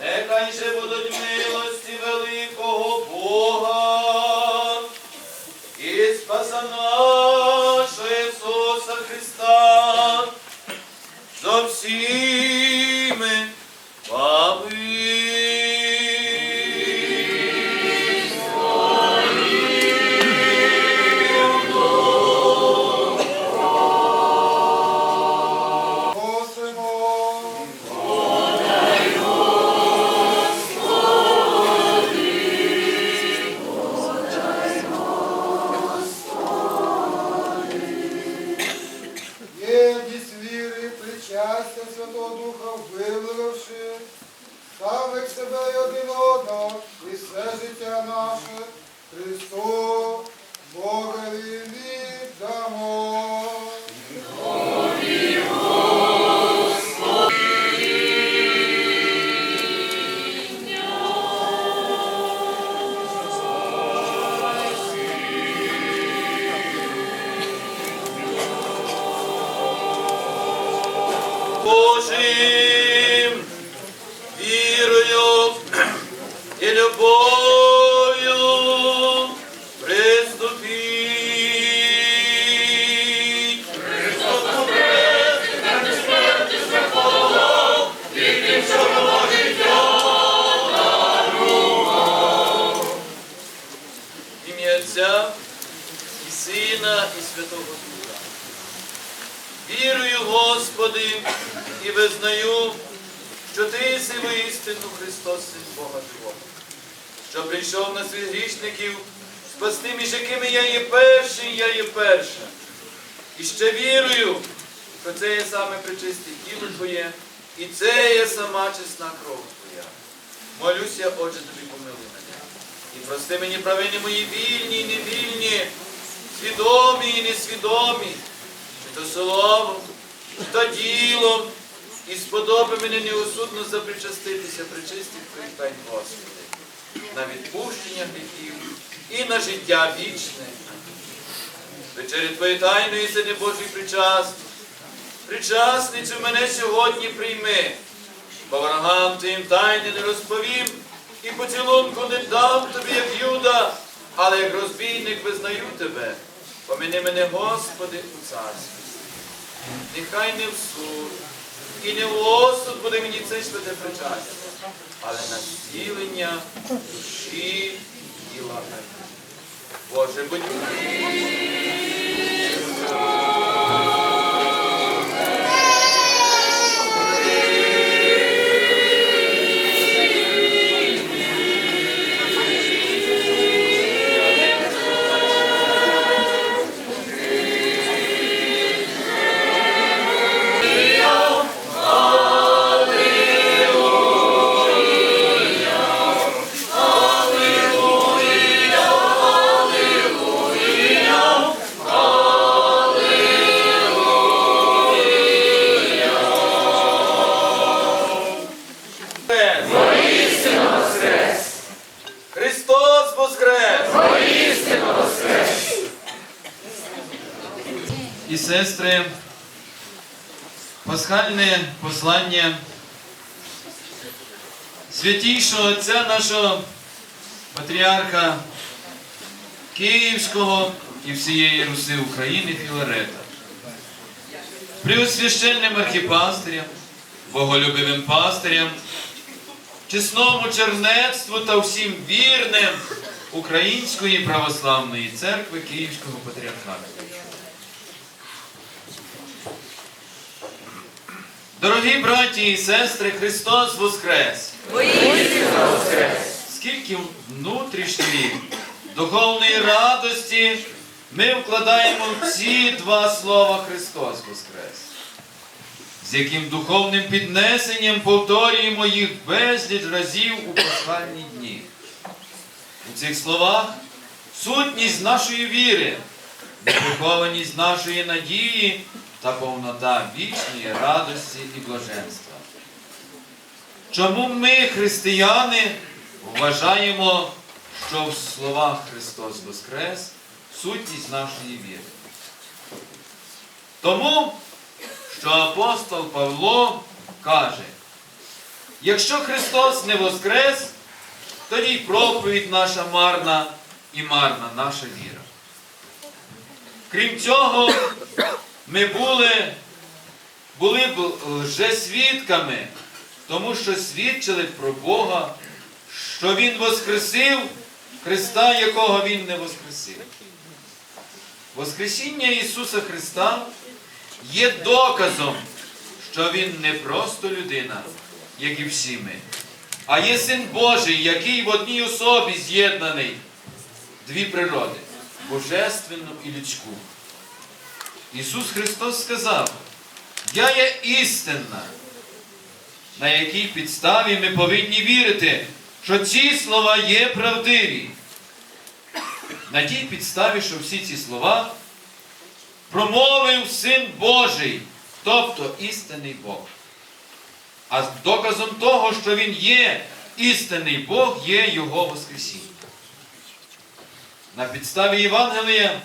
Нехай же будуть милості великого Бога і Спаса нашого Ісуса Христа за всіми Ім'я Отця і Сина, і Святого Духа. Вірую, Господи, і визнаю, що Ти єси воістину Христос, Син Бога Живого, що прийшов на світ грішників спасти, між якими я є перший, я є перша. І ще вірую, що це є саме причисте тіло Твоє, і це є сама чесна кров Твоя. Молюся, Отче, тобі помилуй мене. І прости мені провини мої вільні і невільні, свідомі і несвідомі, чи то словом, чи то ділом, і сподоби мене неосудно запричаститися причистих твоїх тайн, Господи, на відпущення гріхів і на життя вічне. Вечері Твої тайної сини Божий причасти. Причасницю мене сьогодні прийми, бо ворогам твоїм тайни не розповім, і поцілунку не дам тобі, як юда, але як розбійник визнаю тебе. Поміни мене, Господи, у царстві. Нехай не в суд і не в осуд буде мені це святе причастя, але на зцілення душі і тіла. Боже, будь сестри, пасхальне послання святійшого Отця нашого патріарха Київського і всієї Руси України Філарета. Преосвященним архіпастирям, боголюбивим пастирям, чесному чернецтву та всім вірним Української православної церкви Київського патріархату. Дорогі браті і сестри, Христос Воскрес! Скільки внутрішньої духовної радості ми вкладаємо в ці два слова Христос Воскрес, з яким духовним піднесенням повторюємо їх безліч разів у пасхальні дні. У цих словах сутність нашої віри, неприхованість нашої надії та повнота вічної радості і блаженства. Чому ми, християни, вважаємо, що в словах Христос Воскрес сутність нашої віри? Тому, що апостол Павло каже, якщо Христос не воскрес, тоді й проповідь наша марна і марна наша віра. Крім цього, ми були, були б вже свідками, тому що свідчили про Бога, що Він воскресив Христа, якого Він не воскресив. Воскресіння Ісуса Христа є доказом, що Він не просто людина, як і всі ми, а є Син Божий, який в одній особі з'єднаний дві природи божественну і людську. Ісус Христос сказав, Я є істинна, на якій підставі ми повинні вірити, що ці слова є правдиві. На тій підставі, що всі ці слова промовив Син Божий, тобто істинний Бог. А доказом того, що Він є істинний Бог, є Його Воскресіння. На підставі Євангелія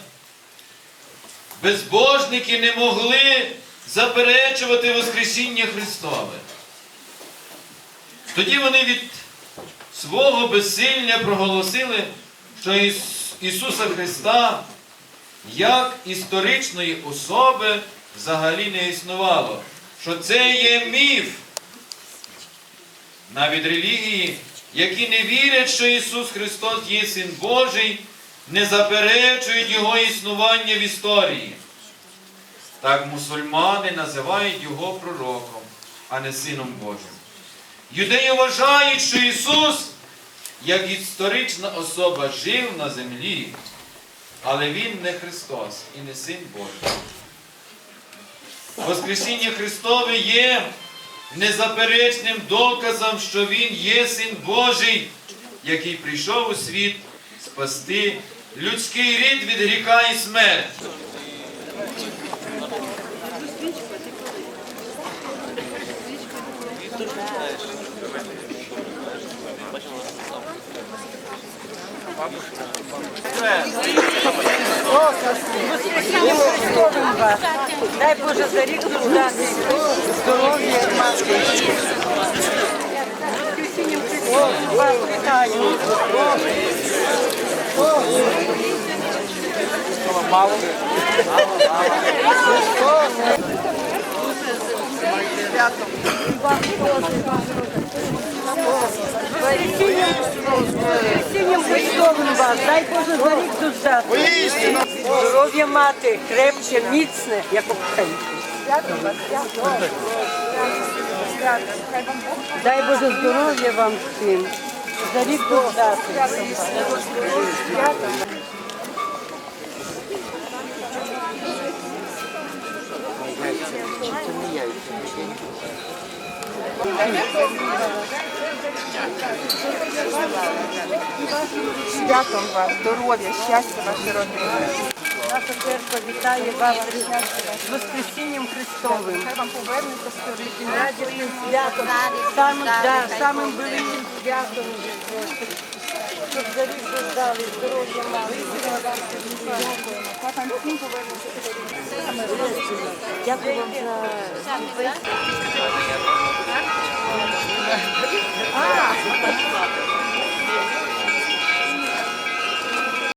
безбожники не могли заперечувати Воскресіння Христове. Тоді вони від свого безсилля проголосили, що Іс- Ісуса Христа як історичної особи взагалі не існувало, що це є міф. Навіть релігії, які не вірять, що Ісус Христос є Син Божий, не заперечують Його існування в історії. Так мусульмани називають Його пророком, а не Сином Божим. Юдеї вважають, що Ісус, як історична особа, жив на землі, але Він не Христос і не Син Божий. Воскресіння Христове є незаперечним доказом, що Він є Син Божий, який прийшов у світ спасти людський рід від гріха і. Воскресінням Дай Боже за рік дождати. Здоров'я, матки. Христовим вас вітаю. Христовим вас. Дай Боже за рік дождати. Здоров'я мати, крепче, міцне, як обхеньки. Дай Боже здоров'я вам всім. За рік Святом вас, здоров'я, щастя вашій родині. Наша церква вітає вас з Воскресінням Христовим. Хай вам повернеться. Радісним святом, самим, да, самим великим святом. Щоб за рік дождали, здоров'я мали. Дякую вам за повернеться А! Дякую